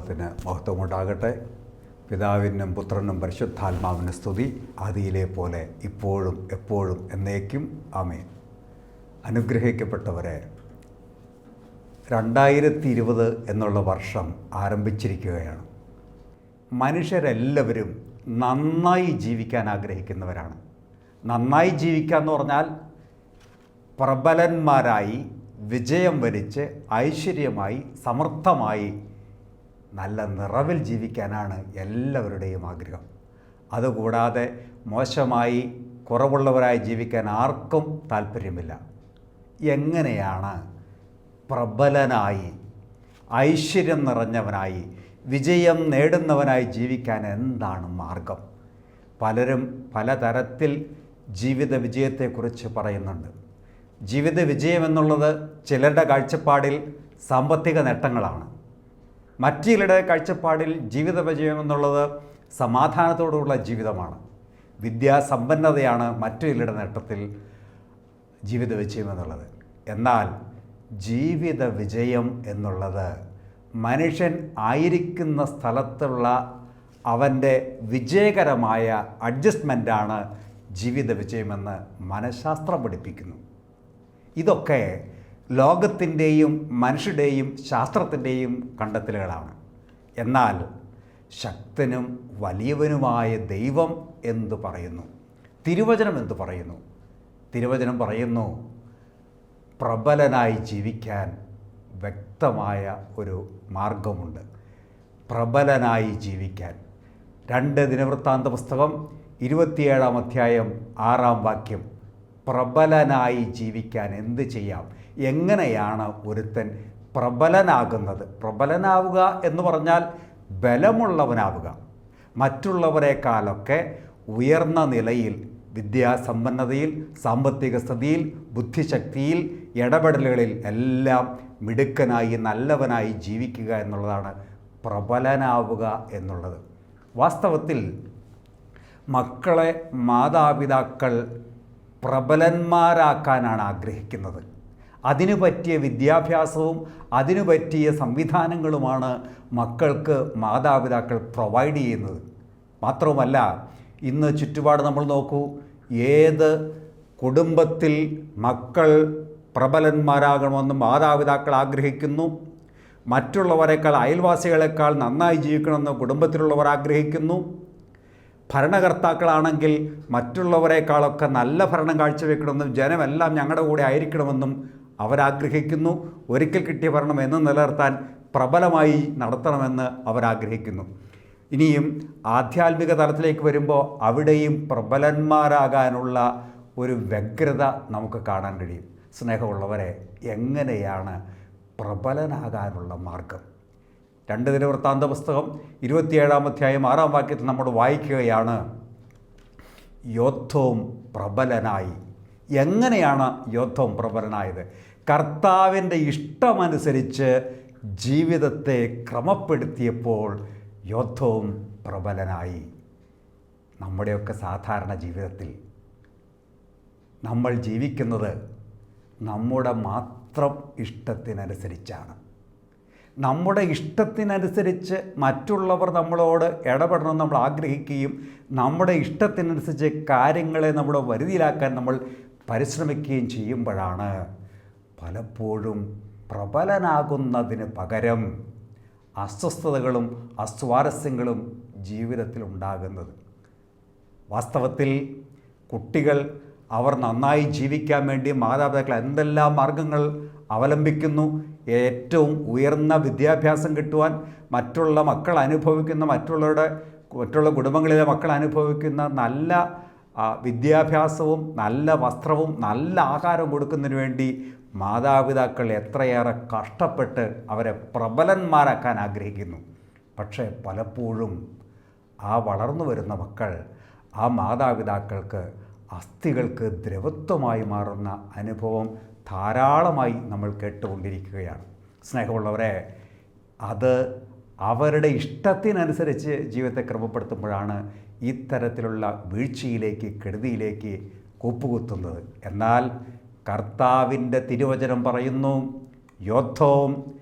ദൈവതിരുനാമത്തിന് മഹത്വമുണ്ടാകട്ടെ. പിതാവിനും പുത്രനും പരിശുദ്ധാത്മാവിന് സ്തുതി. ആദിയിലെ പോലെ ഇപ്പോഴും എപ്പോഴും എന്നേക്കും. ആമേൻ. അനുഗ്രഹിക്കപ്പെട്ടവരെ രണ്ടായിരത്തി ഇരുപത് എന്നുള്ള വർഷം ആരംഭിച്ചിരിക്കുകയാണ്. മനുഷ്യരെല്ലാവരും നന്നായി ജീവിക്കാൻ ആഗ്രഹിക്കുന്നവരാണ്. നന്നായി ജീവിക്കുക എന്ന് പറഞ്ഞാൽ പ്രബലന്മാരായി വിജയം വരിച്ച് ഐശ്വര്യമായി സമർത്ഥമായി നല്ല നിറവിൽ ജീവിക്കാനാണ് എല്ലാവരുടെയും ആഗ്രഹം. അതുകൂടാതെ മോശമായി കുറവുള്ളവരായി ജീവിക്കാൻ ആർക്കും താല്പര്യമില്ല. എങ്ങനെയാണ് പ്രബലനായി ഐശ്വര്യം നിറഞ്ഞവനായി വിജയം നേടുന്നവനായി ജീവിക്കാൻ എന്താണ് മാർഗം? പലരും പലതരത്തിൽ ജീവിത വിജയത്തെക്കുറിച്ച് പറയുന്നുണ്ട്. ജീവിത വിജയം എന്നുള്ളത് ചിലരുടെ കാഴ്ചപ്പാടിൽ സാമ്പത്തിക നേട്ടങ്ങളാണ്. മറ്റു ചിലരുടെ കാഴ്ചപ്പാടിൽ ജീവിത വിജയം എന്നുള്ളത് സമാധാനത്തോടുള്ള ജീവിതമാണ്. വിദ്യാസമ്പന്നതയാണ് മറ്റു ചിലരുടെ നേട്ടത്തിൽ ജീവിത വിജയം എന്നുള്ളത് എന്നാൽ ജീവിത വിജയം എന്നുള്ളത് മനുഷ്യൻ ആയിരിക്കുന്ന സ്ഥലത്തുള്ള അവന്റെ വിജയകരമായ അഡ്ജസ്റ്റ്മെന്റാണ് ജീവിത വിജയമെന്ന് മനഃശാസ്ത്രം പഠിപ്പിക്കുന്നു. ഇതൊക്കെ ലോകത്തിന്റെയും മനുഷ്യരുടെയും ശാസ്ത്രത്തിന്റെയും കണ്ടെത്തലുകളാണ്. എന്നാൽ ശക്തനും വലിയവനുമായ ദൈവം എന്തു പറയുന്നു? തിരുവചനം എന്തു പറയുന്നു? തിരുവചനം പറയുന്നു പ്രബലനായി ജീവിക്കാൻ വ്യക്തമായ ഒരു മാർഗമുണ്ട്. പ്രബലനായി ജീവിക്കാൻ. രണ്ട് ദിനവൃത്താന്ത പുസ്തകം ഇരുപത്തിയേഴാം അധ്യായം ആറാം വാക്യം. പ്രബലനായി ജീവിക്കാൻ എന്ത് ചെയ്യാം? എങ്ങനെയാണ് ഒരുത്തൻ പ്രബലനാകുന്നത്? പ്രബലനാവുക എന്ന് പറഞ്ഞാൽ ബലമുള്ളവനാവുക. മറ്റുള്ളവരെക്കാളൊക്കെ ഉയർന്ന നിലയിൽ വിദ്യാസമ്പന്നതയിൽ സാമ്പത്തിക സ്ഥിതിയിൽ ബുദ്ധിശക്തിയിൽ ഇടപെടലുകളിൽ എല്ലാം മിടുക്കനായി നല്ലവനായി ജീവിക്കുക എന്നുള്ളതാണ് പ്രബലനാവുക എന്നുള്ളത്. വാസ്തവത്തിൽ മക്കളെ മാതാപിതാക്കൾ പ്രബലന്മാരാക്കാനാണ് ആഗ്രഹിക്കുന്നത്. അതിനു പറ്റിയ വിദ്യാഭ്യാസവും അതിനു പറ്റിയ സംവിധാനങ്ങളുമാണ് മക്കൾക്ക് മാതാപിതാക്കൾ പ്രൊവൈഡ് ചെയ്യുന്നത്. മാത്രവുമല്ല ഇന്ന് ചുറ്റുപാട് നമ്മൾ നോക്കൂ ഏത് കുടുംബത്തിൽ മക്കൾ പ്രബലന്മാരാകണമെന്ന് മാതാപിതാക്കൾ ആഗ്രഹിക്കുന്നു മറ്റുള്ളവരെക്കാൾ അയൽവാസികളെക്കാൾ നന്നായി ജീവിക്കണമെന്ന് കുടുംബത്തിലുള്ളവർ ആഗ്രഹിക്കുന്നു ഭരണകർത്താക്കളാണെങ്കിൽ മറ്റുള്ളവരെക്കാളൊക്കെ നല്ല ഭരണം കാഴ്ചവെക്കണമെന്നും ജനമെല്ലാം ഞങ്ങളുടെ കൂടെ ആയിരിക്കണമെന്നും അവരാഗ്രഹിക്കുന്നു. ഒരിക്കൽ കിട്ടിയ ഭരണം എന്ന് നിലനിർത്താൻ പ്രബലമായി നടത്തണമെന്ന് അവരാഗ്രഹിക്കുന്നു. ഇനിയും ആധ്യാത്മിക തലത്തിലേക്ക് വരുമ്പോൾ അവിടെയും പ്രബലന്മാരാകാനുള്ള ഒരു വ്യഗ്രത നമുക്ക് കാണാൻ കഴിയും. സ്നേഹമുള്ളവരെ എങ്ങനെയാണ് പ്രബലനാകാനുള്ള മാർഗം? രണ്ട് ദിനവൃത്താന്ത പുസ്തകം ഇരുപത്തിയേഴാം അധ്യായം ആറാം വാക്യത്തിൽ നമ്മൾ വായിക്കുകയാണ് യോദ്ധവും പ്രബലനായി. എങ്ങനെയാണ് യോദ്ധവും പ്രബലനായത്? കർത്താവിന്റെ ഇഷ്ടമനുസരിച്ച് ജീവിതത്തെ ക്രമപ്പെടുത്തിയപ്പോൾ യോദ്ധവും പ്രബലനായി. നമ്മുടെയൊക്കെ സാധാരണ ജീവിതത്തിൽ നമ്മൾ ജീവിക്കുന്നത് നമ്മുടെ മാത്രം ഇഷ്ടത്തിനനുസരിച്ചാണ്. നമ്മുടെ ഇഷ്ടത്തിനനുസരിച്ച് മറ്റുള്ളവർ നമ്മളോട് ഇടപെടണം നമ്മൾ ആഗ്രഹിക്കുകയും നമ്മുടെ ഇഷ്ടത്തിനനുസരിച്ച് കാര്യങ്ങളെ നമ്മുടെ വരുതിയിലാക്കാൻ നമ്മൾ പരിശ്രമിക്കുകയും ചെയ്യുമ്പോഴാണ് പലപ്പോഴും പ്രബലനാകുന്നതിന് പകരം അസ്വസ്ഥതകളും അസ്വാരസ്യങ്ങളും ജീവിതത്തിൽ ഉണ്ടാകുന്നത്. വാസ്തവത്തിൽ കുട്ടികൾ അവർ നന്നായി ജീവിക്കാൻ വേണ്ടി മാതാപിതാക്കൾ എന്തെല്ലാം മാർഗങ്ങൾ അവലംബിക്കുന്നു ഏറ്റവും ഉയർന്ന വിദ്യാഭ്യാസം കിട്ടുവാൻ മറ്റുള്ള മക്കൾ അനുഭവിക്കുന്ന മറ്റുള്ളവരുടെ മറ്റുള്ള കുടുംബങ്ങളിലെ മക്കൾ അനുഭവിക്കുന്ന നല്ല വിദ്യാഭ്യാസവും നല്ല വസ്ത്രവും നല്ല ആഹാരം കൊടുക്കുന്നതിന് വേണ്ടി മാതാപിതാക്കൾ എത്രയേറെ കഷ്ടപ്പെട്ട് അവരെ പ്രബലന്മാരാക്കാൻ ആഗ്രഹിക്കുന്നു. പക്ഷേ പലപ്പോഴും ആ വളർന്നു വരുന്ന മക്കൾ ആ മാതാപിതാക്കൾക്ക് അസ്ഥികൾക്ക് ദ്രവത്വമായി മാറുന്ന അനുഭവം ധാരാളമായി നമ്മൾ കേട്ടുകൊണ്ടിരിക്കുകയാണ്. സ്നേഹമുള്ളവരെ അത് അവരുടെ ഇഷ്ടത്തിനനുസരിച്ച് ജീവിതത്തെ ക്രമപ്പെടുത്തുമ്പോഴാണ് ഇത്തരത്തിലുള്ള വീഴ്ചയിലേക്ക് കെടുതിയിലേക്ക് കൂപ്പുകുത്തുന്നത്. എന്നാൽ കർത്താവിന്റെ തിരുവചനം പറയുന്നു. യോദ്ധവും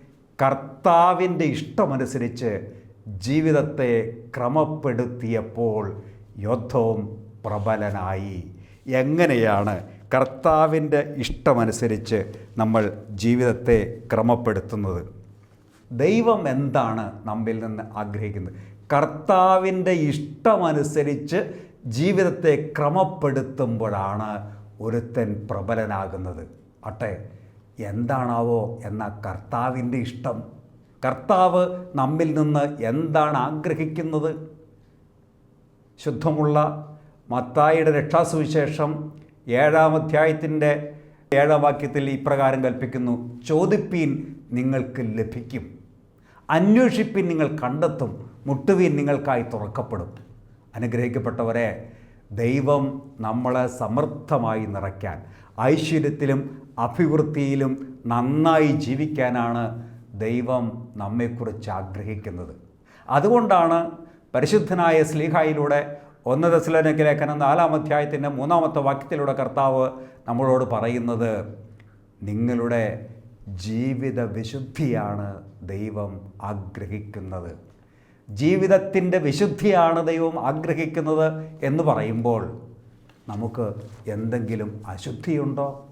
കർത്താവിന്റെ ഇഷ്ടമനുസരിച്ച് ജീവിതത്തെ ക്രമപ്പെടുത്തിയപ്പോൾ യോദ്ധവും പ്രബലനായി. എങ്ങനെയാണ് കർത്താവിന്റെ ഇഷ്ടമനുസരിച്ച് നമ്മൾ ജീവിതത്തെ ക്രമപ്പെടുത്തുന്നത്? ദൈവം എന്താണ് നമ്മിൽ നിന്ന് ആഗ്രഹിക്കുന്നത്? കർത്താവിന്റെ ഇഷ്ടമനുസരിച്ച് ജീവിതത്തെ ക്രമപ്പെടുത്തുമ്പോഴാണ് ഒരുത്തൻ പ്രബലനാകുന്നത്. അട്ടെ എന്താണാവോ എന്ന കർത്താവിന്റെ ഇഷ്ടം. കർത്താവ് നമ്മിൽ നിന്ന് എന്താണ് ആഗ്രഹിക്കുന്നത്? ശുദ്ധമുള്ള മത്തായിയുടെ രക്ഷാസുവിശേഷം ഏഴാം അധ്യായത്തിന്റെ ഏഴാം വാക്യത്തിൽ ഇപ്രകാരം കൽപ്പിക്കുന്നു. ചോദിപ്പീൻ നിങ്ങൾക്ക് ലഭിക്കും. അന്വേഷിപ്പിൻ നിങ്ങൾ കണ്ടെത്തും. മുട്ടുവീൻ നിങ്ങൾക്കായി തുറക്കപ്പെടും. അനുഗ്രഹിക്കപ്പെട്ടവരെ ദൈവം നമ്മളെ സമർത്ഥമായി നിറയ്ക്കാൻ ഐശ്വര്യത്തിലും അഭിവൃദ്ധിയിലും നന്നായി ജീവിക്കാനാണ് ദൈവം നമ്മെക്കുറിച്ച് ആഗ്രഹിക്കുന്നത്. അതുകൊണ്ടാണ് പരിശുദ്ധനായ സ്ലീഹായിലൂടെ ഒന്ന് ദശലനക്ക് ലേഖനം നാലാം അധ്യായത്തിന്റെ മൂന്നാമത്തെ വാക്യത്തിലൂടെ കർത്താവ് നമ്മളോട് പറയുന്നത് നിങ്ങളുടെ ജീവിത വിശുദ്ധിയാണ് ദൈവം ആഗ്രഹിക്കുന്നത്. ജീവിതത്തിന്റെ വിശുദ്ധിയാണ് ദൈവം ആഗ്രഹിക്കുന്നത് എന്ന് പറയുമ്പോൾ നമുക്ക് എന്തെങ്കിലും അശുദ്ധിയുണ്ടോ?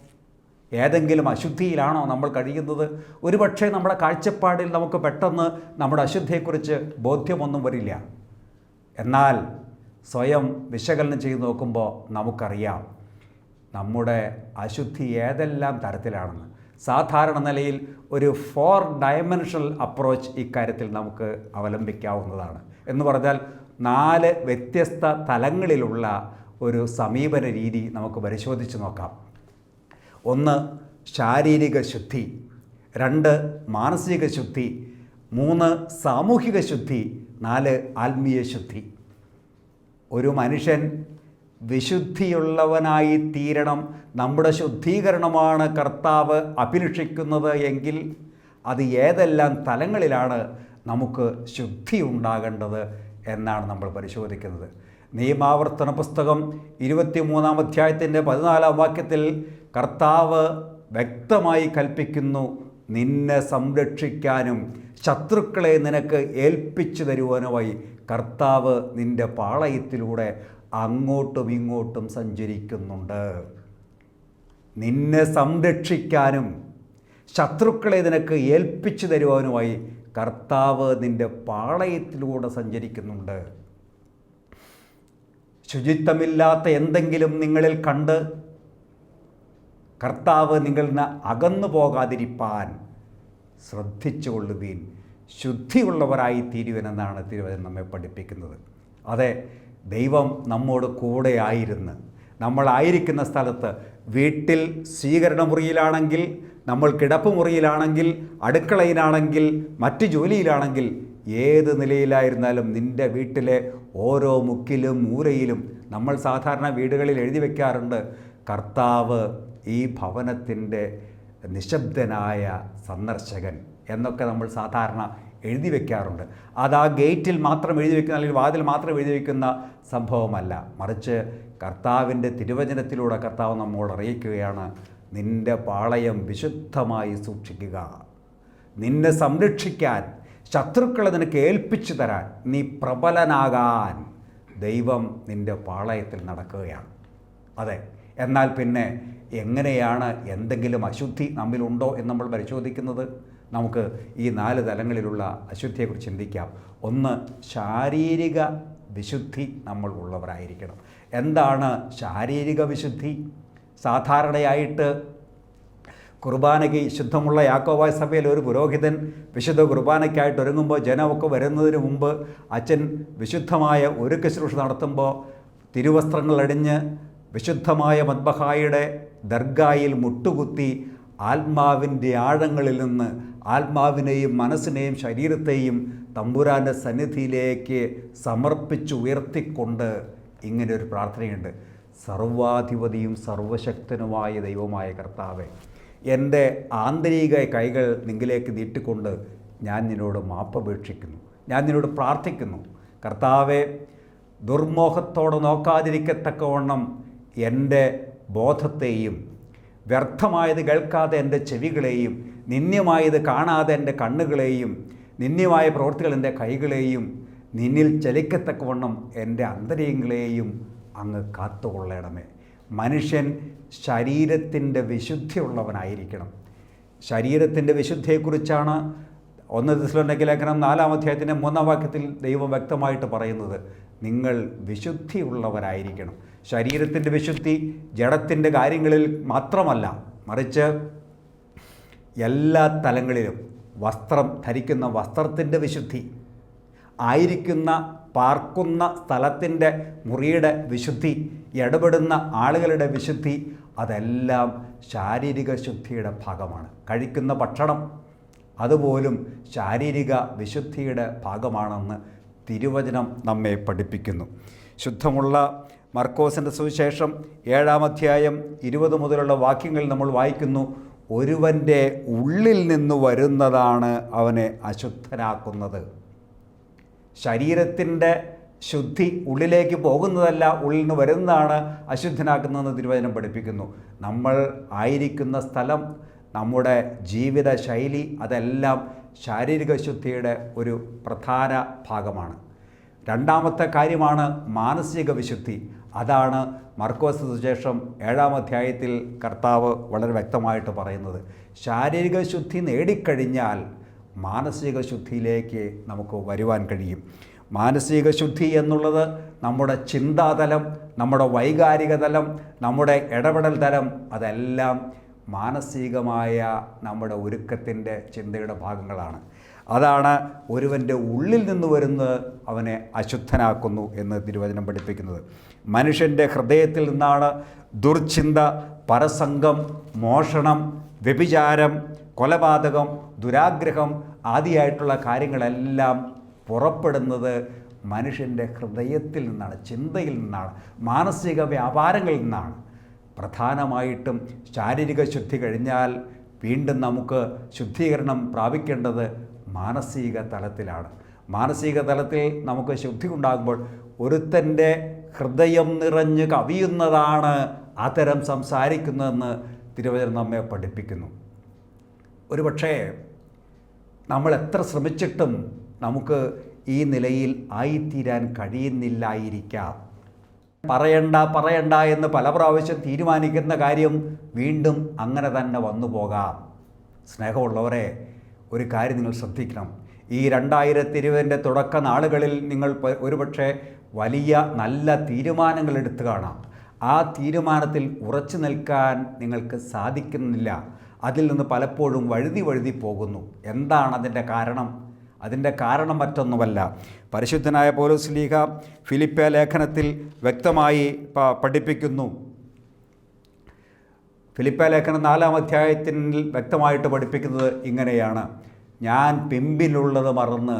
ഏതെങ്കിലും അശുദ്ധിയിലാണോ നമ്മൾ കഴിയുന്നത്? ഒരുപക്ഷെ നമ്മുടെ കാഴ്ചപ്പാടിൽ നമുക്ക് പെട്ടെന്ന് നമ്മുടെ അശുദ്ധിയെക്കുറിച്ച് ബോധ്യമൊന്നും വരില്ല. എന്നാൽ സ്വയം വിശകലനം ചെയ്ത് നോക്കുമ്പോൾ നമുക്കറിയാം നമ്മുടെ അശുദ്ധി ഏതെല്ലാം തരത്തിലാണെന്ന്. സാധാരണ നിലയിൽ ഒരു ഫോർ ഡയമെൻഷണൽ അപ്രോച്ച് ഇക്കാര്യത്തിൽ നമുക്ക് അവലംബിക്കാവുന്നതാണ്. എന്ന് പറഞ്ഞാൽ നാല് വ്യത്യസ്ത തലങ്ങളിലുള്ള ഒരു സമീപന രീതി നമുക്ക് പരിശോധിച്ച് നോക്കാം. ഒന്ന് ശാരീരിക ശുദ്ധി. രണ്ട് മാനസിക ശുദ്ധി. മൂന്ന് സാമൂഹിക ശുദ്ധി. നാല് ആത്മീയ ശുദ്ധി. ഒരു മനുഷ്യൻ വിശുദ്ധിയുള്ളവനായി തീരണം. നമ്മുടെ ശുദ്ധീകരണമാണ് കർത്താവ് അഭിലഷിക്കുന്നത് എങ്കിൽ അത് ഏതെല്ലാം തലങ്ങളിലാണ് നമുക്ക് ശുദ്ധി ഉണ്ടാകേണ്ടത് എന്നാണ് നമ്മൾ പരിശോധിക്കുന്നത്. നിയമാവർത്തന പുസ്തകം ഇരുപത്തിമൂന്നാം അധ്യായത്തിന്റെ പതിനാലാം വാക്യത്തിൽ കർത്താവ് വ്യക്തമായി കൽപ്പിക്കുന്നു നിന്നെ സംരക്ഷിക്കാനും ശത്രുക്കളെ നിനക്ക് ഏൽപ്പിച്ചു തരുവാനുമായി കർത്താവ് നിന്റെ പാളയത്തിലൂടെ അങ്ങോട്ടും ഇങ്ങോട്ടും സഞ്ചരിക്കുന്നുണ്ട്. നിന്നെ സംരക്ഷിക്കാനും ശത്രുക്കളെ നിനക്ക് ഏൽപ്പിച്ചു തരുവാനുമായി കർത്താവ് നിന്റെ പാളയത്തിലൂടെ സഞ്ചരിക്കുന്നുണ്ട്. ശുചിത്വമില്ലാത്ത എന്തെങ്കിലും നിങ്ങളിൽ കണ്ട് കർത്താവ് നിങ്ങളിൽ നിന്ന് അകന്നു പോകാതിരിപ്പാൻ ശ്രദ്ധിച്ചു കൊള്ളുകയും ശുദ്ധിയുള്ളവരായി തീരുവനെന്നാണ് തിരുവചനം നമ്മെ പഠിപ്പിക്കുന്നത്. അതെ ദൈവം നമ്മോട് കൂടെ ആയിരുന്ന് നമ്മളായിരിക്കുന്ന സ്ഥലത്ത് വീട്ടിൽ സ്വീകരണ മുറിയിലാണെങ്കിൽ നമ്മൾ കിടപ്പ് മുറിയിലാണെങ്കിൽ അടുക്കളയിലാണെങ്കിൽ മറ്റ് ജോലിയിലാണെങ്കിൽ ഏത് നിലയിലായിരുന്നാലും നിന്റെ വീട്ടിലെ ഓരോ മുക്കിലും മൂരയിലും നമ്മൾ സാധാരണ വീടുകളിൽ എഴുതി വയ്ക്കാറുണ്ട് കർത്താവ് ഈ ഭവനത്തിന്റെ നിശബ്ദനായ സന്ദർശകൻ എന്നൊക്കെ നമ്മൾ സാധാരണ എഴുതി വെക്കാറുണ്ട്. അത് ആ ഗേറ്റിൽ മാത്രം എഴുതി വെക്കുന്ന അല്ലെങ്കിൽ വാതിൽ മാത്രം എഴുതി വെക്കുന്ന സംഭവമല്ല. മറിച്ച് കർത്താവിന്റെ തിരുവചനത്തിലൂടെ കർത്താവ് നമ്മോട് അറിയിക്കുകയാണ് നിന്റെ പാളയം വിശുദ്ധമായി സൂക്ഷിക്കുക. നിന്നെ സംരക്ഷിക്കാൻ ശത്രുക്കളെ നിനക്ക് ഏൽപ്പിച്ചു തരാൻ നീ പ്രബലനാകാൻ ദൈവം നിന്റെ പാളയത്തിൽ നടക്കുകയാണ്. അതെ എന്നാൽ പിന്നെ എങ്ങനെയാണ് എന്തെങ്കിലും അശുദ്ധി നമ്മിലുണ്ടോ എന്ന് നമ്മൾ പരിശോധിക്കുന്നത്? നമുക്ക് ഈ നാല് തലങ്ങളിലുള്ള അശുദ്ധിയെക്കുറിച്ച് ചിന്തിക്കാം. ഒന്ന് ശാരീരിക വിശുദ്ധി നമ്മൾ ഉള്ളവരായിരിക്കണം. എന്താണ് ശാരീരിക വിശുദ്ധി? സാധാരണയായിട്ട് കുർബാനയ്ക്ക് ശുദ്ധമുള്ള യാക്കോബായ സഭയിൽ ഒരു പുരോഹിതൻ വിശുദ്ധ കുർബാനയ്ക്കായിട്ട് ഒരുങ്ങുമ്പോൾ ജനമൊക്കെ വരുന്നതിന് മുമ്പ് അച്ഛൻ വിശുദ്ധമായ ഒരു ശുശ്രൂഷ നടത്തുമ്പോൾ തിരുവസ്ത്രങ്ങൾ അടിഞ്ഞ് വിശുദ്ധമായ മദ്ബഹായുടെ ദർഗായിൽ മുട്ടുകുത്തി ആത്മാവിന്റെ ആഴങ്ങളിൽ നിന്ന് ആത്മാവിനെയും മനസ്സിനെയും ശരീരത്തെയും തമ്പുരാന്റെ സന്നിധിയിലേക്ക് സമർപ്പിച്ച് ഉയർത്തിക്കൊണ്ട് ഇങ്ങനെ ഒരു പ്രാർത്ഥനയുണ്ട്. സർവാധിപതിയും സർവശക്തനുമായ ദൈവമായ കർത്താവെ എന്റെ ആന്തരിക കൈകൾ നിങ്കിലേക്ക് നീട്ടിക്കൊണ്ട് ഞാൻ നിന്നോട് മാപ്പപേക്ഷിക്കുന്നു ഞാൻ നിന്നോട് പ്രാർത്ഥിക്കുന്നു. കർത്താവെ ദുർമോഹത്തോടെ നോക്കാതിരിക്കത്തക്കവണ്ണം എന്റെ ബോധത്തെയും വ്യർത്ഥമായത് കേൾക്കാതെ എന്റെ ചെവികളെയും നിന്ദ്യമായത് കാണാതെ എന്റെ കണ്ണുകളെയും നിന്ദ്യമായ പ്രവൃത്തികൾ എന്റെ കൈകളെയും നിന്നിൽ ചലിക്കത്തക്കവണ്ണം എന്റെ അന്തരീയങ്ങളെയും അങ്ങ് കാത്തുകൊള്ളണമേ. മനുഷ്യൻ ശരീരത്തിന്റെ വിശുദ്ധിയുള്ളവനായിരിക്കണം. ശരീരത്തിന്റെ വിശുദ്ധിയെക്കുറിച്ചാണ് ഒന്ന് ദിവസത്തിലുണ്ടെങ്കിൽ ലേഖനം നാലാം അധ്യായത്തിന്റെ മൂന്നാം വാക്യത്തിൽ ദൈവം വ്യക്തമായിട്ട് പറയുന്നത്. നിങ്ങൾ വിശുദ്ധിയുള്ളവരായിരിക്കണം. ശരീരത്തിന്റെ വിശുദ്ധി ജഡത്തിന്റെ കാര്യങ്ങളിൽ മാത്രമല്ല മറിച്ച് എല്ലാ തലങ്ങളിലും വസ്ത്രം ധരിക്കുന്ന വസ്ത്രത്തിന്റെ വിശുദ്ധി ആയിരിക്കുന്ന പാർക്കുന്ന സ്ഥലത്തിന്റെ മുറിയുടെ വിശുദ്ധി ഇടപെടുന്ന ആളുകളുടെ വിശുദ്ധി അതെല്ലാം ശാരീരിക ശുദ്ധിയുടെ ഭാഗമാണ്. കഴിക്കുന്ന ഭക്ഷണം അതുപോലും ശാരീരിക വിശുദ്ധിയുടെ ഭാഗമാണെന്ന് തിരുവചനം നമ്മെ പഠിപ്പിക്കുന്നു. ശുദ്ധമുള്ള മർക്കോസിന്റെ സുവിശേഷം ഏഴാം അധ്യായം ഇരുപത് മുതലുള്ള വാക്യങ്ങൾ നമ്മൾ വായിക്കുന്നു. ഒരുവന്റെ ഉള്ളിൽ നിന്ന് വരുന്നതാണ് അവനെ അശുദ്ധനാക്കുന്നത്. ശരീരത്തിന്റെ ശുദ്ധി ഉള്ളിലേക്ക് പോകുന്നതല്ല ഉള്ളിൽ നിന്ന് വരുന്നതാണ് അശുദ്ധനാക്കുന്നതെന്ന് തിരുവചനം പഠിപ്പിക്കുന്നു. നമ്മൾ ആയിരിക്കുന്ന സ്ഥലം നമ്മുടെ ജീവിത ശൈലി അതെല്ലാം ശാരീരിക ശുദ്ധിയുടെ ഒരു പ്രധാന ഭാഗമാണ്. രണ്ടാമത്തെ കാര്യമാണ് മാനസിക വിശുദ്ധി. അതാണ് മർക്കോസ് സുശേഷം ഏഴാം അധ്യായത്തിൽ കർത്താവ് വളരെ വ്യക്തമായിട്ട് പറയുന്നത്. ശാരീരിക ശുദ്ധി നേടിക്കഴിഞ്ഞാൽ മാനസിക ശുദ്ധിയിലേക്ക് നമുക്ക് വരുവാൻ കഴിയും. മാനസിക ശുദ്ധി എന്നുള്ളത് നമ്മുടെ ചിന്താതലം നമ്മുടെ വൈകാരിക തലം നമ്മുടെ ഇടപെടൽ തലം അതെല്ലാം മാനസികമായ നമ്മുടെ ഒരുക്കത്തിന്റെ ചിന്തയുടെ ഭാഗങ്ങളാണ്. അതാണ് ഒരുവന്റെ ഉള്ളിൽ നിന്ന് വരുന്നത് അവനെ അശുദ്ധനാക്കുന്നു എന്ന് തിരുവചനം പഠിപ്പിക്കുന്നത്. മനുഷ്യന്റെ ഹൃദയത്തിൽ നിന്നാണ് ദുർചിന്ത പരസംഗം മോഷണം വ്യഭിചാരം കൊലപാതകം ദുരാഗ്രഹം ആദിയായിട്ടുള്ള കാര്യങ്ങളെല്ലാം പുറപ്പെടുന്നത് മനുഷ്യന്റെ ഹൃദയത്തിൽ നിന്നാണ് ചിന്തയിൽ നിന്നാണ് മാനസിക വ്യാപാരങ്ങളിൽ നിന്നാണ്. പ്രധാനമായിട്ടും ശാരീരിക ശുദ്ധി കഴിഞ്ഞാൽ വീണ്ടും നമുക്ക് ശുദ്ധീകരണം പ്രാപിക്കേണ്ടത് മാനസിക തലത്തിലാണ്. മാനസിക തലത്തിൽ നമുക്ക് ശുദ്ധി ഉണ്ടാകുമ്പോൾ ഒരുത്തന്റെ ഹൃദയം നിറഞ്ഞ് കവിയുന്നതാണ് അത്തരം സംസാരിക്കുന്നതെന്ന് തിരുവചനം നമ്മെ പഠിപ്പിക്കുന്നു. ഒരുപക്ഷേ നമ്മൾ എത്ര ശ്രമിച്ചിട്ടും നമുക്ക് ഈ നിലയിൽ ആയിത്തീരാൻ കഴിയുന്നില്ലായിരിക്കാം. പറയണ്ട പറയണ്ട എന്ന് പല പ്രാവശ്യം തീരുമാനിക്കുന്ന കാര്യം വീണ്ടും അങ്ങനെ തന്നെ വന്നു പോകാം സ്നേഹമുള്ളവരെ ഒരു കാര്യം നിങ്ങൾ ശ്രദ്ധിക്കണം. ഈ രണ്ടായിരത്തി ഇരുപതിന്റെ തുടക്ക നാളുകളിൽ നിങ്ങൾ ഒരുപക്ഷെ വലിയ നല്ല തീരുമാനങ്ങൾ എടുത്തു കാണാം. ആ തീരുമാനത്തിൽ ഉറച്ചു നിൽക്കാൻ നിങ്ങൾക്ക് സാധിക്കുന്നില്ല. അതിൽ നിന്ന് പലപ്പോഴും വഴുതി വഴുതി പോകുന്നു. എന്താണ് അതിന്റെ കാരണം? അതിന്റെ കാരണം മറ്റൊന്നുമല്ല. പരിശുദ്ധനായ പോലീസ് ലീഗ ഫിലിപ്പ ലേഖനത്തിൽ വ്യക്തമായി പഠിപ്പിക്കുന്നു. ഫിലിപ്പ ലേഖനം നാലാം അധ്യായത്തിൽ വ്യക്തമായിട്ട് പഠിപ്പിക്കുന്നത് ഇങ്ങനെയാണ്. ഞാൻ പിമ്പിലുള്ളത് മറന്ന്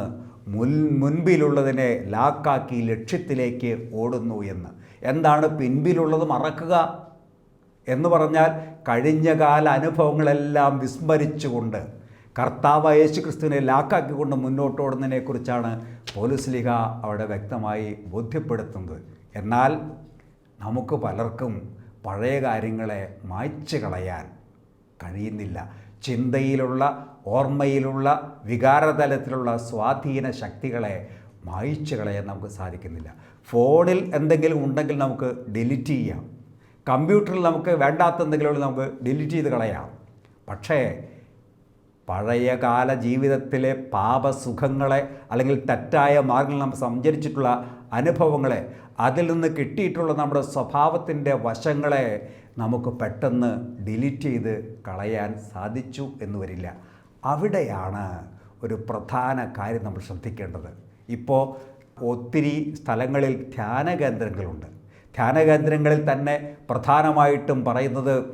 മുൻ മുൻപിലുള്ളതിനെ ലാക്കാക്കി ലക്ഷ്യത്തിലേക്ക് ഓടുന്നു എന്ന്. എന്താണ് പിൻപിലുള്ളത് മറക്കുക? എന്ന് പറഞ്ഞാൽ കഴിഞ്ഞ കാല അനുഭവങ്ങളെല്ലാം വിസ്മരിച്ചുകൊണ്ട് കർത്താവ് യേശു ക്രിസ്തുവിനെ ലാക്കാക്കിക്കൊണ്ട് മുന്നോട്ട് ഓടുന്നതിനെക്കുറിച്ചാണ് പോലീസ് ലീഗ അവിടെ വ്യക്തമായി ബോധ്യപ്പെടുത്തുന്നത്. എന്നാൽ നമുക്ക് പലർക്കും പഴയ കാര്യങ്ങളെ മായ്ച്ചു കളയാൻ കഴിയുന്നില്ല. ചിന്തയിലുള്ള ഓർമ്മയിലുള്ള വികാരതലത്തിലുള്ള സ്വാധീന ശക്തികളെ മായ്ച്ചു കളയാൻ നമുക്ക് സാധിക്കുന്നില്ല. ഫോണിൽ എന്തെങ്കിലും ഉണ്ടെങ്കിൽ നമുക്ക് ഡിലീറ്റ് ചെയ്യാം. കമ്പ്യൂട്ടറിൽ നമുക്ക് വേണ്ടാത്ത എന്തെങ്കിലും നമുക്ക് ഡിലീറ്റ് ചെയ്ത് കളയാം. പക്ഷേ പഴയകാല ജീവിതത്തിലെ പാപസുഖങ്ങളെ അല്ലെങ്കിൽ തെറ്റായ മാർഗങ്ങൾ നമ്മൾ സഞ്ചരിച്ചിട്ടുള്ള അനുഭവങ്ങളെ അതിൽ നിന്ന് കിട്ടിയിട്ടുള്ള നമ്മുടെ സ്വഭാവത്തിന്റെ വശങ്ങളെ നമുക്ക് പെട്ടെന്ന് ഡിലീറ്റ് ചെയ്ത് കളയാൻ സാധിച്ചു എന്ന് വരില്ല. അവിടെയാണ് ഒരു പ്രധാന കാര്യം നമ്മൾ ശ്രദ്ധിക്കേണ്ടത്. ഇപ്പോൾ ഒത്തിരി സ്ഥലങ്ങളിൽ ധ്യാന കേന്ദ്രങ്ങളുണ്ട്. ധ്യാന കേന്ദ്രങ്ങളിൽ തന്നെ പ്രധാനമായിട്ടും പറയുന്നത്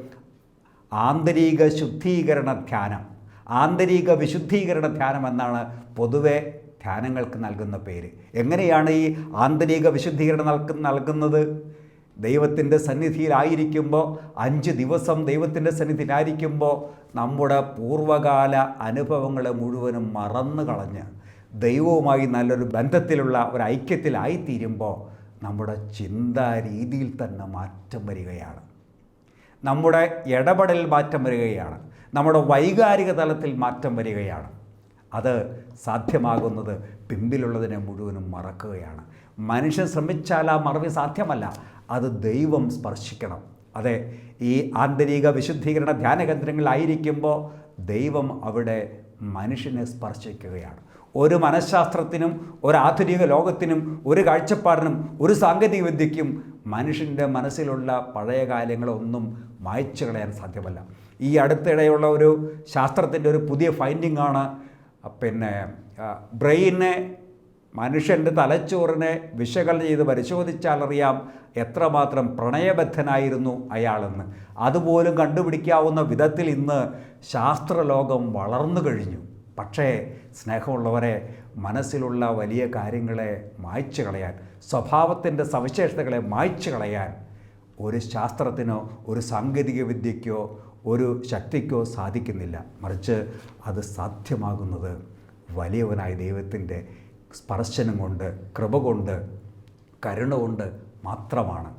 ആന്തരിക ശുദ്ധീകരണ ധ്യാനം. ആന്തരിക വിശുദ്ധീകരണ ധ്യാനം എന്നാണ് പൊതുവെ ധ്യാനങ്ങൾക്ക് നൽകുന്ന പേര്. എങ്ങനെയാണ് ഈ ആന്തരിക വിശുദ്ധീകരണം നൽകു നൽകുന്നത്? ദൈവത്തിന്റെ സന്നിധിയിലായിരിക്കുമ്പോൾ അഞ്ച് ദിവസം ദൈവത്തിന്റെ സന്നിധിയിലായിരിക്കുമ്പോൾ നമ്മുടെ പൂർവകാല അനുഭവങ്ങളെ മുഴുവനും മറന്നു കളഞ്ഞ് ദൈവവുമായി നല്ലൊരു ബന്ധത്തിലുള്ള ഒരു ഐക്യത്തിലായിത്തീരുമ്പോൾ നമ്മുടെ ചിന്താ രീതിയിൽ തന്നെ മാറ്റം വരികയാണ്. നമ്മുടെ ഇടപെടലിൽ മാറ്റം വരികയാണ്. നമ്മുടെ വൈകാരിക തലത്തിൽ മാറ്റം വരികയാണ്. അത് സാധ്യമാകുന്നത് പിമ്പിലുള്ളതിനെ മുഴുവനും മറക്കുകയാണ്. മനുഷ്യൻ ശ്രമിച്ചാൽ ആ മറവി സാധ്യമല്ല. അത് ദൈവം സ്പർശിക്കണം. അതെ ഈ ആന്തരിക വിശുദ്ധീകരണ ധ്യാന കേന്ദ്രങ്ങളിലായിരിക്കുമ്പോൾ ദൈവം അവിടെ മനുഷ്യനെ സ്പർശിക്കുകയാണ്. ഒരു മനഃശാസ്ത്രത്തിനും ഒരു ആധുനിക ലോകത്തിനും ഒരു കാഴ്ചപ്പാടിനും ഒരു സാങ്കേതിക വിദ്യയ്ക്കും മനുഷ്യന്റെ മനസ്സിലുള്ള പഴയ കാര്യങ്ങളൊന്നും മായ്ച്ചു കളയാൻ സാധ്യമല്ല. ഈ അടുത്തിടെയുള്ള ഒരു ശാസ്ത്രത്തിന്റെ ഒരു പുതിയ ഫൈൻഡിംഗ് ആണ് പിന്നെ ബ്രെയിനെ മനുഷ്യന്റെ തലച്ചോറിനെ വിശകലനം ചെയ്ത് പരിശോധിച്ചാലറിയാം എത്രമാത്രം പ്രണയബദ്ധനായിരുന്നു അയാളെന്ന്. അതുപോലും കണ്ടുപിടിക്കാവുന്ന വിധത്തിൽ ഇന്ന് ശാസ്ത്രലോകം വളർന്നു കഴിഞ്ഞു. പക്ഷേ സ്നേഹമുള്ളവരെ മനസ്സിലുള്ള വലിയ കാര്യങ്ങളെ മായ്ച്ചു കളയാൻ സ്വഭാവത്തിന്റെ സവിശേഷതകളെ മായ്ച്ചു കളയാൻ ഒരു ശാസ്ത്രത്തിനോ ഒരു സാങ്കേതിക വിദ്യയ്ക്കോ ഒരു ശക്തിക്കോ സാധിക്കുന്നില്ല. മറിച്ച് അത് സാധ്യമാകുന്നത് വലിയവനായ ദൈവത്തിന്റെ സ്പർശനം കൊണ്ട് കൃപ കൊണ്ട് കരുണ കൊണ്ട് മാത്രമാണ്.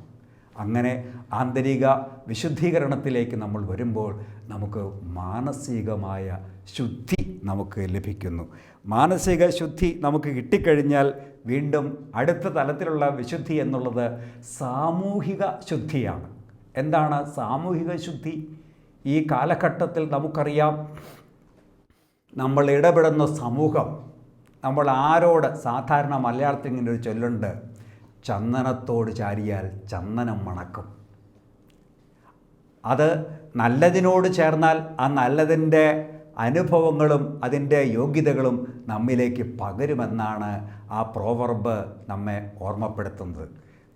അങ്ങനെ ആന്തരിക വിശുദ്ധീകരണത്തിലേക്ക് നമ്മൾ വരുമ്പോൾ നമുക്ക് മാനസികമായ ശുദ്ധി നമുക്ക് ലഭിക്കുന്നു. മാനസിക ശുദ്ധി നമുക്ക് കിട്ടിക്കഴിഞ്ഞാൽ വീണ്ടും അടുത്ത തലത്തിലുള്ള വിശുദ്ധി എന്നുള്ളത് സാമൂഹിക ശുദ്ധിയാണ്. എന്താണ് സാമൂഹിക ശുദ്ധി? ഈ കാലഘട്ടത്തിൽ നമുക്കറിയാം നമ്മൾ ഇടപെടുന്ന സമൂഹം നമ്മൾ ആരോട് സാധാരണ മലയാളത്തിൽ ഇങ്ങനെ ഒരു ചൊല്ലുണ്ട് ചന്ദനത്തോട് ചാരിയാൽ ചന്ദനം മണക്കും. അത് നല്ലതിനോട് ചേർന്നാൽ ആ നല്ലതിന്റെ അനുഭവങ്ങളും അതിന്റെ യോഗ്യതകളും നമ്മിലേക്ക് പകരുമെന്നാണ് ആ പ്രോവർബ് നമ്മെ ഓർമ്മപ്പെടുത്തുന്നത്.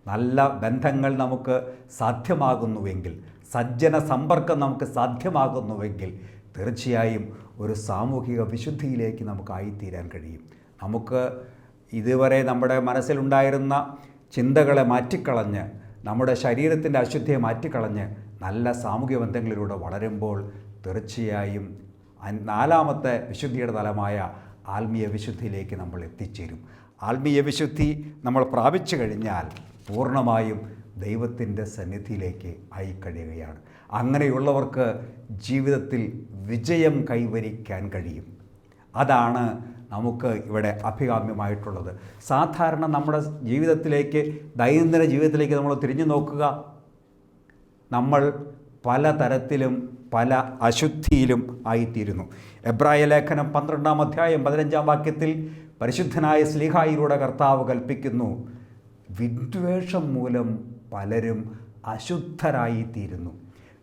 നല്ല ബന്ധങ്ങൾ നമുക്ക് സാധ്യമാകുന്നുവെങ്കിൽ സജ്ജന സമ്പർക്കം നമുക്ക് സാധ്യമാകുന്നുവെങ്കിൽ തീർച്ചയായും ഒരു സാമൂഹിക വിശുദ്ധിയിലേക്ക് നമുക്കായിത്തീരാൻ കഴിയും. നമുക്ക് ഇതുവരെ നമ്മുടെ മനസ്സിലുണ്ടായിരുന്ന ചിന്തകളെ മാറ്റിക്കളഞ്ഞ് നമ്മുടെ ശരീരത്തിന്റെ അശുദ്ധിയെ മാറ്റിക്കളഞ്ഞ് നല്ല സാമൂഹ്യ ബന്ധങ്ങളിലൂടെ വളരുമ്പോൾ തീർച്ചയായും നാലാമത്തെ വിശുദ്ധിയുടെ തലമായ ആത്മീയ വിശുദ്ധിയിലേക്ക് നമ്മൾ എത്തിച്ചേരും. ആത്മീയ വിശുദ്ധി നമ്മൾ പ്രാപിച്ചു കഴിഞ്ഞാൽ പൂർണമായും ദൈവത്തിന്റെ സന്നിധിയിലേക്ക് ആയിക്കഴിയുകയാണ്. അങ്ങനെയുള്ളവർക്ക് ജീവിതത്തിൽ വിജയം കൈവരിക്കാൻ കഴിയും. അതാണ് നമുക്ക് ഇവിടെ അഭികാമ്യമായിട്ടുള്ളത്. സാധാരണ നമ്മുടെ ജീവിതത്തിലേക്ക് ദൈനംദിന ജീവിതത്തിലേക്ക് നമ്മൾ തിരിഞ്ഞു നോക്കുക. നമ്മൾ പല തരത്തിലും പല അശുദ്ധിയിലും ആയിത്തീരുന്നു. എബ്രായ ലേഖനം പന്ത്രണ്ടാം അധ്യായം പതിനഞ്ചാം വാക്യത്തിൽ പരിശുദ്ധനായ സ്ലീഹായിലൂടെ കർത്താവ് കൽപ്പിക്കുന്നു വിദ്വേഷം മൂലം പലരും അശുദ്ധരായിത്തീരുന്നു.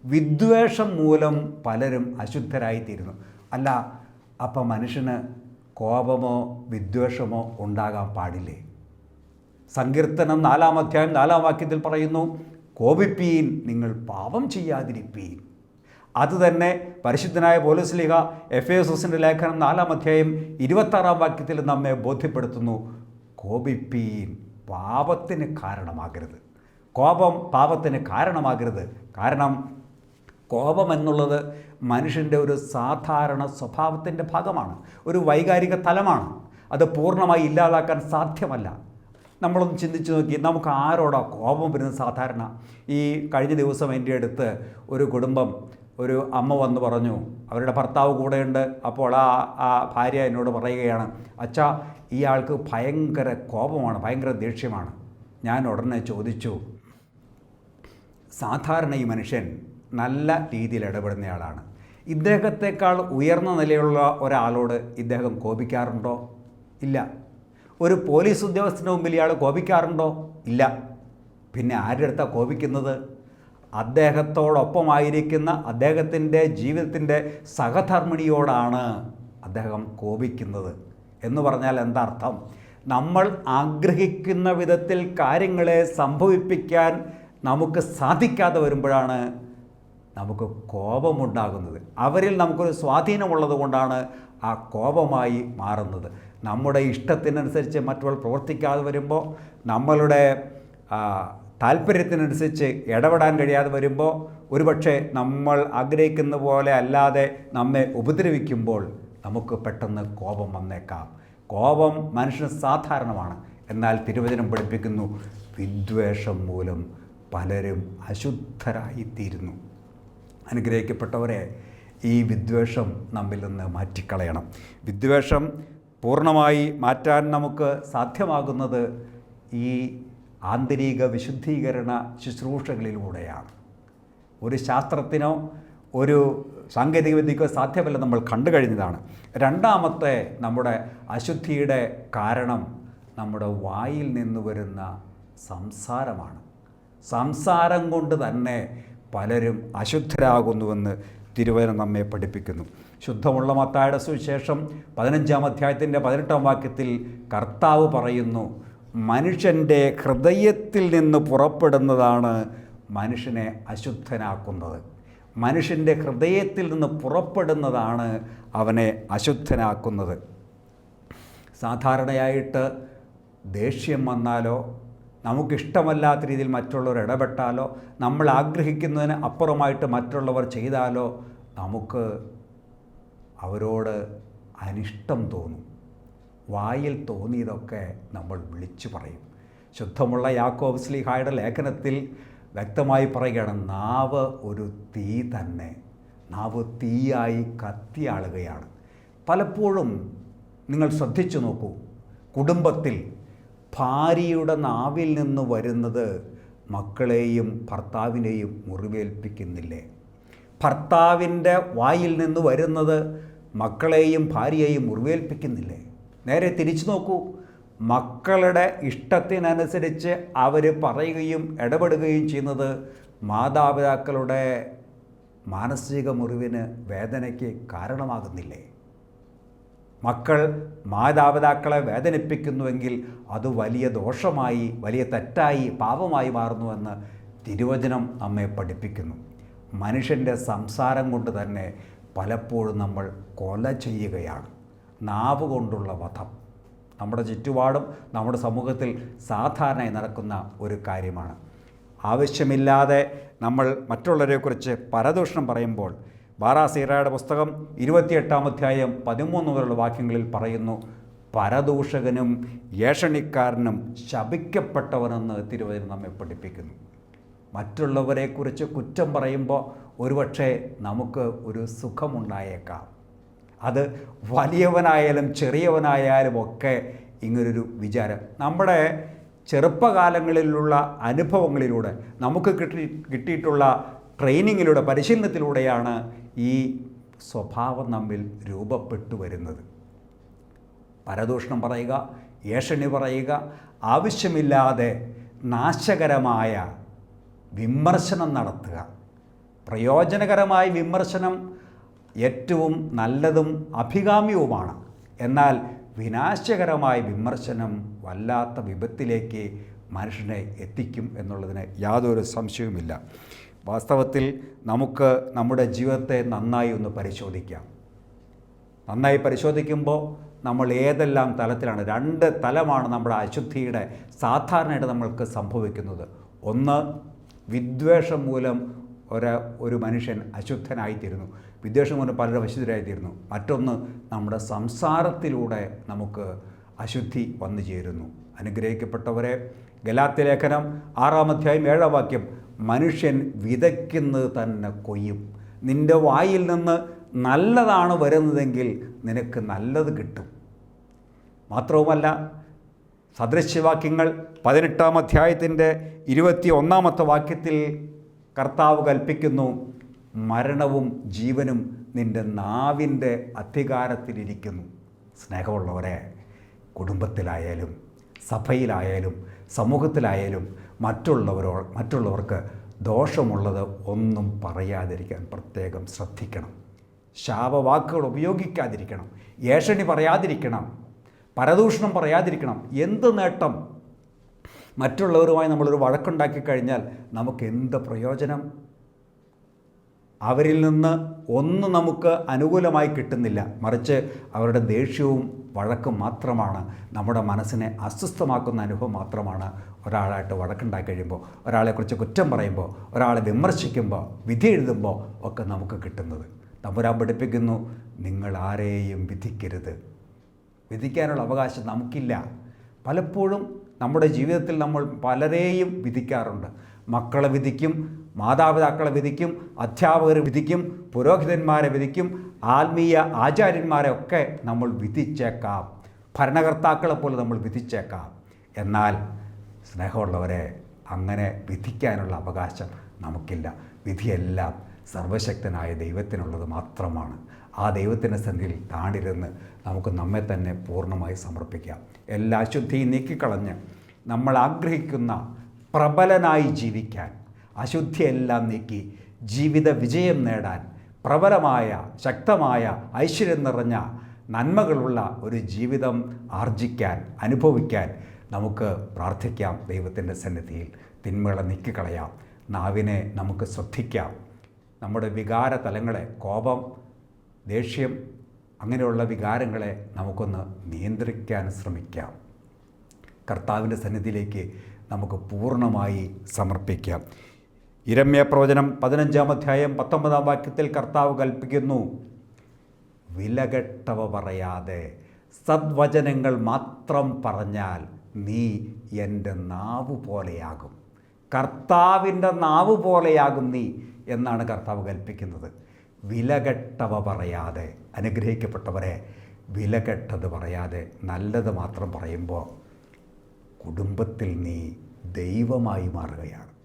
വിദ്വേഷം മൂലം പലരും അശുദ്ധരായിത്തീരുന്നു. അല്ല അപ്പം മനുഷ്യന് കോപമോ വിദ്വേഷമോ ഉണ്ടാകാൻ പാടില്ലേ? സങ്കീർത്തനം നാലാം അധ്യായം നാലാം വാക്യത്തിൽ പറയുന്നു കോപിപ്പീൻ നിങ്ങൾ പാപം ചെയ്യാതിരിപ്പീൻ. അതുതന്നെ പരിശുദ്ധനായ പോലീസ്ലിഹ എഫ് എസ് ലേഖനം നാലാം അധ്യായം ഇരുപത്താറാം വാക്യത്തിൽ നമ്മെ ബോധ്യപ്പെടുത്തുന്നു കോപിപ്പീൻ പാപത്തിന് കാരണമാകരുത്. കോപം പാപത്തിന് കാരണമാകരുത്. കാരണം കോപം എന്നുള്ളത് മനുഷ്യന്റെ ഒരു സാധാരണ സ്വഭാവത്തിന്റെ ഭാഗമാണ്. ഒരു വൈകാരിക തലമാണ്. അത് പൂർണമായി ഇല്ലാതാക്കാൻ സാധ്യമല്ല. നമ്മളൊന്ന് ചിന്തിച്ച് നോക്കി നമുക്ക് ആരോടാ കോപം വരുന്നത് സാധാരണ? ഈ കഴിഞ്ഞ ദിവസം എന്റെ അടുത്ത് ഒരു കുടുംബം ഒരു അമ്മ വന്ന് പറഞ്ഞു അവരുടെ ഭർത്താവ് കൂടെയുണ്ട്. അപ്പോൾ ആ ആ ഭാര്യ എന്നോട് പറയുകയാണ് അച്ഛാ ഇയാൾക്ക് ഭയങ്കര കോപമാണ് ഭയങ്കര ദേഷ്യമാണ് ഞാൻ ഉടനെ ചോദിച്ചു സാധാരണ ഈ മനുഷ്യൻ നല്ല രീതിയിൽ ഇടപെടുന്നയാളാണ്. ഇദ്ദേഹത്തെക്കാൾ ഉയർന്ന നിലയിലുള്ള ഒരാളോട് ഇദ്ദേഹം കോപിക്കാറുണ്ടോ? ഇല്ല. ഒരു പോലീസ് ഉദ്യോഗസ്ഥന്റെ മുമ്പിൽ ഇയാൾ കോപിക്കാറുണ്ടോ? ഇല്ല. പിന്നെ ആരുടെ അടുത്താണ് കോപിക്കുന്നത്? അദ്ദേഹത്തോടൊപ്പമായിരിക്കുന്ന അദ്ദേഹത്തിന്റെ ജീവിതത്തിന്റെ സഹധർമ്മിണിയോടാണ് അദ്ദേഹം കോപിക്കുന്നത്. എന്ന് പറഞ്ഞാൽ എന്താ അർത്ഥം? നമ്മൾ ആഗ്രഹിക്കുന്ന വിധത്തിൽ കാര്യങ്ങളെ സംഭവിപ്പിക്കാൻ നമുക്ക് സാധിക്കാതെ വരുമ്പോഴാണ് നമുക്ക് കോപമുണ്ടാകുന്നത്. അവരിൽ നമുക്കൊരു സ്വാധീനമുള്ളത് കൊണ്ടാണ് ആ കോപമായി മാറുന്നത്. നമ്മുടെ ഇഷ്ടത്തിനനുസരിച്ച് മറ്റുള്ളവർ പ്രവർത്തിക്കാതെ വരുമ്പോൾ നമ്മളുടെ താല്പര്യത്തിനനുസരിച്ച് ഇടപെടാൻ കഴിയാതെ വരുമ്പോൾ ഒരുപക്ഷെ നമ്മൾ ആഗ്രഹിക്കുന്ന പോലെ അല്ലാതെ നമ്മെ ഉപദ്രവിക്കുമ്പോൾ നമുക്ക് പെട്ടെന്ന് കോപം വന്നേക്കാം. കോപം മനുഷ്യന് സാധാരണമാണ്. എന്നാൽ തിരുവചനം പഠിപ്പിക്കുന്നു വിദ്വേഷം മൂലം പലരും അശുദ്ധരായിത്തീരുന്നു. അനുഗ്രഹിക്കപ്പെട്ടവരെ ഈ വിദ്വേഷം നമ്മിൽ നിന്ന് മാറ്റിക്കളയണം. വിദ്വേഷം പൂർണമായി മാറ്റാൻ നമുക്ക് സാധ്യമാകുന്നത് ഈ ആന്തരിക വിശുദ്ധീകരണ ശുശ്രൂഷകളിലൂടെയാണ്. ഒരു ശാസ്ത്രത്തിനോ ഒരു സാങ്കേതികവിദ്യക്കോ സാധ്യമല്ല നമ്മൾ കണ്ടു കഴിഞ്ഞതാണ്. രണ്ടാമത്തെ നമ്മുടെ അശുദ്ധിയുടെ കാരണം നമ്മുടെ വായിൽ നിന്ന് വരുന്ന സംസാരമാണ്. സംസാരം കൊണ്ട് തന്നെ പലരും അശുദ്ധരാകുന്നുവെന്ന് തിരുവചനം നമ്മെ പഠിപ്പിക്കുന്നു. ശുദ്ധമുള്ള മത്തായുടെ സുവിശേഷം പതിനഞ്ചാം അധ്യായത്തിന്റെ പതിനെട്ടാം വാക്യത്തിൽ കർത്താവ് പറയുന്നു മനുഷ്യന്റെ ഹൃദയത്തിൽ നിന്ന് പുറപ്പെടുന്നതാണ് മനുഷ്യനെ അശുദ്ധനാക്കുന്നത്. മനുഷ്യന്റെ ഹൃദയത്തിൽ നിന്ന് പുറപ്പെടുന്നതാണ് അവനെ അശുദ്ധനാക്കുന്നത്. സാധാരണയായിട്ട് ദേഷ്യം വന്നാലോ നമുക്കിഷ്ടമല്ലാത്ത രീതിയിൽ മറ്റുള്ളവർ ഇടപെട്ടാലോ നമ്മൾ ആഗ്രഹിക്കുന്നതിന് അപ്പുറമായിട്ട് മറ്റുള്ളവർ ചെയ്താലോ നമുക്ക് അവരോട് അനിഷ്ടം തോന്നും. വായിൽ തോന്നിയതൊക്കെ നമ്മൾ വിളിച്ചു പറയും. ശുദ്ധമുള്ള യാക്കോബ് സ്ലിഹായുടെ ലേഖനത്തിൽ വ്യക്തമായി പറയുകയാണ് നാവ് ഒരു തീ തന്നെ. നാവ് തീയായി കത്തിയാളുകയാണ്. പലപ്പോഴും നിങ്ങൾ ശ്രദ്ധിച്ചു നോക്കൂ കുടുംബത്തിൽ ഭാര്യയുടെ നാവിൽ നിന്ന് വരുന്നത് മക്കളെയും ഭർത്താവിനെയും മുറിവേൽപ്പിക്കുന്നില്ലേ? ഭർത്താവിന്റെ വായിൽ നിന്ന് വരുന്നത് മക്കളെയും ഭാര്യയെയും മുറിവേൽപ്പിക്കുന്നില്ലേ? നേരെ തിരിച്ചു നോക്കൂ. മക്കളുടെ ഇഷ്ടത്തിനനുസരിച്ച് അവർ പറയുകയും ഇടപെടുകയും ചെയ്യുന്നത് മാതാപിതാക്കളുടെ മാനസിക മുറിവിന് വേദനയ്ക്ക് കാരണമാകുന്നില്ലേ? മക്കൾ മാതാപിതാക്കളെ വേദനിപ്പിക്കുന്നുവെങ്കിൽ അത് വലിയ ദോഷമായി വലിയ തെറ്റായി പാപമായി മാറുന്നുവെന്ന് തിരുവചനം നമ്മെ പഠിപ്പിക്കുന്നു. മനുഷ്യന്റെ സംസാരം കൊണ്ട് തന്നെ പലപ്പോഴും നമ്മൾ കൊല ചെയ്യുകയാണ്. നാവ് കൊണ്ടുള്ള വധം. നമ്മുടെ ചുറ്റുപാടും നമ്മുടെ സമൂഹത്തിൽ സാധാരണയായി നടക്കുന്ന ഒരു കാര്യമാണ്. ആവശ്യമില്ലാതെ നമ്മൾ മറ്റുള്ളവരെക്കുറിച്ച് പരദൂഷണം പറയുമ്പോൾ ബാറാസീറയുടെ പുസ്തകം ഇരുപത്തിയെട്ടാം അധ്യായം പതിമൂന്ന് മുതലുള്ള വാക്യങ്ങളിൽ പറയുന്നു പരദൂഷകനും ഏഷണിക്കാരനും ശപിക്കപ്പെട്ടവനെന്ന് തിരുവചനം നമ്മെ പഠിപ്പിക്കുന്നു. മറ്റുള്ളവരെക്കുറിച്ച് കുറ്റം പറയുമ്പോൾ ഒരുപക്ഷെ നമുക്ക് ഒരു സുഖമുണ്ടായേക്കാം. അത് വലിയവനായാലും ചെറിയവനായാലും ഒക്കെ ഇങ്ങനൊരു വിചാരം. നമ്മുടെ ചെറുപ്പകാലങ്ങളിലുള്ള അനുഭവങ്ങളിലൂടെ നമുക്ക് കിട്ടി കിട്ടിയിട്ടുള്ള ട്രെയിനിങ്ങിലൂടെ പരിശീലനത്തിലൂടെയാണ് ഈ സ്വഭാവം നമ്മിൽ രൂപപ്പെട്ടു വരുന്നത്. പരദൂഷണം പറയുക ഏഷണി പറയുക ആവശ്യമില്ലാതെ നാശകരമായ വിമർശനം നടത്തുക. പ്രയോജനകരമായ വിമർശനം ഏറ്റവും നല്ലതും അഭികാമ്യവുമാണ്. എന്നാൽ വിനാശകരമായ വിമർശനം വല്ലാത്ത വിപത്തിലേക്ക് മനുഷ്യനെ എത്തിക്കും എന്നുള്ളതിന് യാതൊരു സംശയവുമില്ല. വാസ്തവത്തിൽ നമുക്ക് നമ്മുടെ ജീവിതത്തെ നന്നായി ഒന്ന് പരിശോധിക്കാം. നന്നായി പരിശോധിക്കുമ്പോൾ നമ്മൾ ഏതെല്ലാം തലത്തിലാണ് രണ്ട് തലമാണ് നമ്മുടെ അശുദ്ധിയുടെ സാധാരണയായിട്ട് നമ്മൾക്ക് സംഭവിക്കുന്നത്. ഒന്ന് വിദ്വേഷം മൂലം ഒരു ഒരു മനുഷ്യൻ അശുദ്ധനായിത്തീരുന്നു. വിദ്വേഷം മൂലം പലരും അശുദ്ധരായിത്തീരുന്നു. മറ്റൊന്ന് നമ്മുടെ സംസാരത്തിലൂടെ നമുക്ക് അശുദ്ധി വന്നു ചേരുന്നു. അനുഗ്രഹിക്കപ്പെട്ടവരെ ഗലാത്യ ലേഖനം ആറാം അധ്യായം ഏഴാം വാക്യം മനുഷ്യൻ വിതയ്ക്കുന്നത് തന്നെ കൊയ്യും. നിന്റെ വായിൽ നിന്ന് നല്ലതാണ് വരുന്നതെങ്കിൽ നിനക്ക് നല്ലത് കിട്ടും. മാത്രവുമല്ല സദൃശ്യവാക്യങ്ങൾ പതിനെട്ടാം അധ്യായത്തിന്റെ ഇരുപത്തി ഒന്നാമത്തെ വാക്യത്തിൽ കർത്താവ് കൽപ്പിക്കുന്നു മരണവും ജീവനും നിന്റെ നാവിന്റെ അധികാരത്തിലിരിക്കുന്നു. സ്നേഹമുള്ളവരെ കുടുംബത്തിലായാലും സഭയിലായാലും സമൂഹത്തിലായാലും മറ്റുള്ളവരോ മറ്റുള്ളവർക്ക് ദോഷമുള്ളത് ഒന്നും പറയാതിരിക്കാൻ പ്രത്യേകം ശ്രദ്ധിക്കണം. ശാപവാക്കുകൾ ഉപയോഗിക്കാതിരിക്കണം. ഏഷണി പറയാതിരിക്കണം. പരദൂഷണം പറയാതിരിക്കണം. എന്ത് നേട്ടം? മറ്റുള്ളവരുമായി നമ്മളൊരു വഴക്കുണ്ടാക്കി കഴിഞ്ഞാൽ നമുക്ക് എന്ത് പ്രയോജനം? അവരിൽ നിന്ന് ഒന്നും നമുക്ക് അനുകൂലമായി കിട്ടുന്നില്ല. മറിച്ച് അവരുടെ ദേഷ്യവും വഴക്കും മാത്രമാണ് നമ്മുടെ മനസ്സിനെ അസ്വസ്ഥമാക്കുന്ന അനുഭവം മാത്രമാണ് ഒരാളായിട്ട് വഴക്കുണ്ടാക്കി കഴിയുമ്പോൾ ഒരാളെക്കുറിച്ച് കുറ്റം പറയുമ്പോൾ ഒരാളെ വിമർശിക്കുമ്പോൾ വിധി എഴുതുമ്പോൾ ഒക്കെ നമുക്ക് കിട്ടുന്നത്. തമ്പുരാൻ പഠിപ്പിക്കുന്നു നിങ്ങൾ ആരെയും വിധിക്കരുത്. വിധിക്കാനുള്ള അവകാശം നമുക്കില്ല. പലപ്പോഴും നമ്മുടെ ജീവിതത്തിൽ നമ്മൾ പലരെയും വിധിക്കാറുണ്ട്. മക്കളെ വിധിക്കും മാതാപിതാക്കളെ വിധിക്കും അധ്യാപകരെ വിധിക്കും പുരോഹിതന്മാരെ വിധിക്കും ആത്മീയ ആചാര്യന്മാരെ ഒക്കെ നമ്മൾ വിധിച്ചേക്കാം. ഭരണകർത്താക്കളെ പോലെ നമ്മൾ വിധിച്ചേക്കാം. എന്നാൽ സ്നേഹമുള്ളവരെ അങ്ങനെ വിധിക്കാനുള്ള അവകാശം നമുക്കില്ല. വിധിയെല്ലാം സർവശക്തനായ ദൈവത്തിനുള്ളത് മാത്രമാണ്. ആ ദൈവത്തിന്റെ സന്ധിയിൽ താണിരുന്ന് നമുക്ക് നമ്മെ തന്നെ പൂർണമായി സമർപ്പിക്കാം. എല്ലാ അശുദ്ധിയും നീക്കിക്കളഞ്ഞ് നമ്മൾ ആഗ്രഹിക്കുന്ന പ്രബലനായി ജീവിക്കാൻ അശുദ്ധിയെല്ലാം നീക്കി ജീവിത വിജയം നേടാൻ പ്രബലമായ ശക്തമായ ഐശ്വര്യം നിറഞ്ഞ നന്മകളുള്ള ഒരു ജീവിതം ആർജിക്കാൻ അനുഭവിക്കാൻ നമുക്ക് പ്രാർത്ഥിക്കാം. ദൈവത്തിന്റെ സന്നിധിയിൽ തിന്മകളെ നീക്കിക്കളയാം. നാവിനെ നമുക്ക് ശ്രദ്ധിക്കാം. നമ്മുടെ വികാര തലങ്ങളെ കോപം ദേഷ്യം അങ്ങനെയുള്ള വികാരങ്ങളെ നമുക്കൊന്ന് നിയന്ത്രിക്കാൻ ശ്രമിക്കാം. കർത്താവിന്റെ സന്നിധിയിലേക്ക് നമുക്ക് പൂർണമായി സമർപ്പിക്കാം. ഇരമ്യ പ്രവചനം പതിനഞ്ചാം അധ്യായം പത്തൊമ്പതാം വാക്യത്തിൽ കർത്താവ് കൽപ്പിക്കുന്നു. വിലകെട്ടവ പറയാതെ സദ്വചനങ്ങൾ മാത്രം പറഞ്ഞാൽ നീ എന്റെ നാവ് പോലെയാകും. കർത്താവിന്റെ നാവ് പോലെയാകും നീ എന്നാണ് കർത്താവ് കൽപ്പിക്കുന്നത്. വിലകെട്ടവ പറയാതെ അനുഗ്രഹിക്കപ്പെട്ടവരെ വിലകെട്ടത് പറയാതെ നല്ലത് മാത്രം പറയുമ്പോൾ കുടുംബത്തിൽ നീ ദൈവമായി മാറുകയാണ്.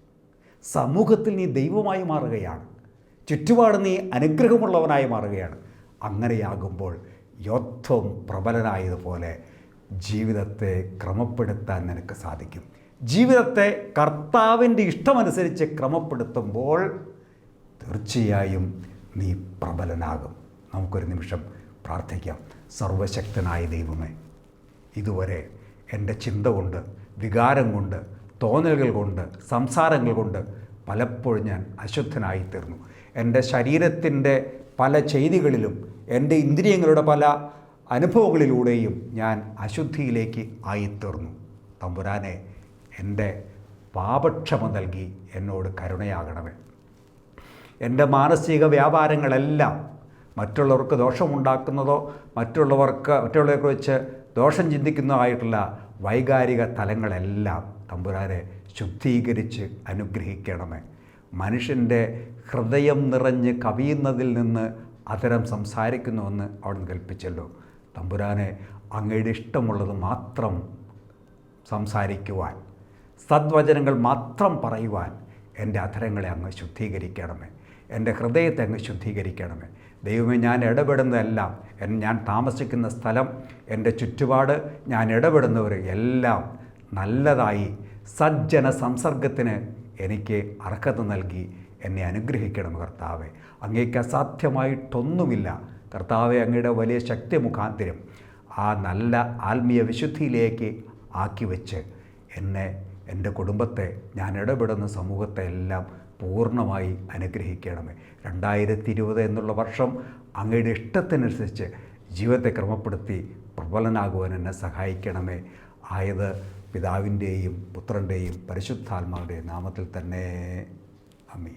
സമൂഹത്തിൽ നീ ദൈവമായി മാറുകയാണ്. ചുറ്റുപാട് നീ അനുഗ്രഹമുള്ളവനായി മാറുകയാണ്. അങ്ങനെയാകുമ്പോൾ യോത്വം പ്രബലനായതുപോലെ ജീവിതത്തെ ക്രമപ്പെടുത്താൻ നിനക്ക് സാധിക്കും. ജീവിതത്തെ കർത്താവിന്റെ ഇഷ്ടമനുസരിച്ച് ക്രമപ്പെടുത്തുമ്പോൾ തീർച്ചയായും നീ പ്രബലനാകും. നമുക്കൊരു നിമിഷം പ്രാർത്ഥിക്കാം. സർവശക്തനായ ദൈവമേ ഇതുവരെ എന്റെ ചിന്ത കൊണ്ട് വികാരം കൊണ്ട് തോന്നലുകൾ കൊണ്ട് സംസാരങ്ങൾ കൊണ്ട് പലപ്പോഴും ഞാൻ അശുദ്ധനായി തീർന്നു എന്റെ ശരീരത്തിന്റെ പല ചെയ്തികളിലും എന്റെ ഇന്ദ്രിയങ്ങളുടെ പല അനുഭവങ്ങളിലൂടെയും ഞാൻ അശുദ്ധിയിലേക്ക് ആയിത്തീർന്നു. തമ്പുരാനെ എന്റെ പാപക്ഷമ നൽകി എന്നോട് കരുണയാകണമേ. എന്റെ മാനസിക വ്യാപാരങ്ങളെല്ലാം മറ്റുള്ളവർക്ക് ദോഷമുണ്ടാക്കുന്നതോ മറ്റുള്ളവർക്ക് മറ്റുള്ളവരെ വെച്ച് ദോഷം ചിന്തിക്കുന്നതായിട്ടുള്ള വൈകാരിക തലങ്ങളെല്ലാം തമ്പുരാനെ ശുദ്ധീകരിച്ച് അനുഗ്രഹിക്കണമേ. മനുഷ്യന്റെ ഹൃദയം നിറഞ്ഞ് കവിയുന്നതിൽ നിന്ന് അതരം സംസാരിക്കുന്നുവെന്ന് അവിടുന്ന് കൽപ്പിച്ചല്ലോ. തമ്പുരാനെ അങ്ങയുടെ ഇഷ്ടമുള്ളത് മാത്രം സംസാരിക്കുവാൻ സദ്വചനങ്ങൾ മാത്രം പറയുവാൻ എന്റെ അധരങ്ങളെ അങ്ങ് ശുദ്ധീകരിക്കണമേ. എന്റെ ഹൃദയത്തെ അങ്ങ് ശുദ്ധീകരിക്കണമേ. ദൈവമേ ഞാൻ ഇടപെടുന്നതെല്ലാം എൻ- ഞാൻ താമസിക്കുന്ന സ്ഥലം എന്റെ ചുറ്റുപാട് ഞാൻ ഇടപെടുന്നവർ എല്ലാം നല്ലതായി സജ്ജന സംസർഗത്തിന് എനിക്ക് അർഹത നൽകി എന്നെ അനുഗ്രഹിക്കണം കർത്താവെ. അങ്ങേക്ക് അസാധ്യമായിട്ടൊന്നുമില്ല. കർത്താവെ അങ്ങയുടെ വലിയ ശക്തി മുഖാന്തരം ആ നല്ല ആത്മീയ വിശുദ്ധിയിലേക്ക് ആക്കി വെച്ച് എന്നെ എന്റെ കുടുംബത്തെ ഞാൻ ഇടപെടുന്ന സമൂഹത്തെ എല്ലാം പൂർണമായി അനുഗ്രഹിക്കണമേ. രണ്ടായിരത്തി ഇരുപത് എന്നുള്ള വർഷം അങ്ങയുടെ ഇഷ്ടത്തിനനുസരിച്ച് ജീവിതത്തെ ക്രമപ്പെടുത്തി പ്രബലനാകുവാൻ എന്നെ സഹായിക്കണമേ. ആയത് പിതാവിന്റെയും പുത്രന്റെയും പരിശുദ്ധാത്മാവിന്റെയും നാമത്തിൽ തന്നെ. അമ്മി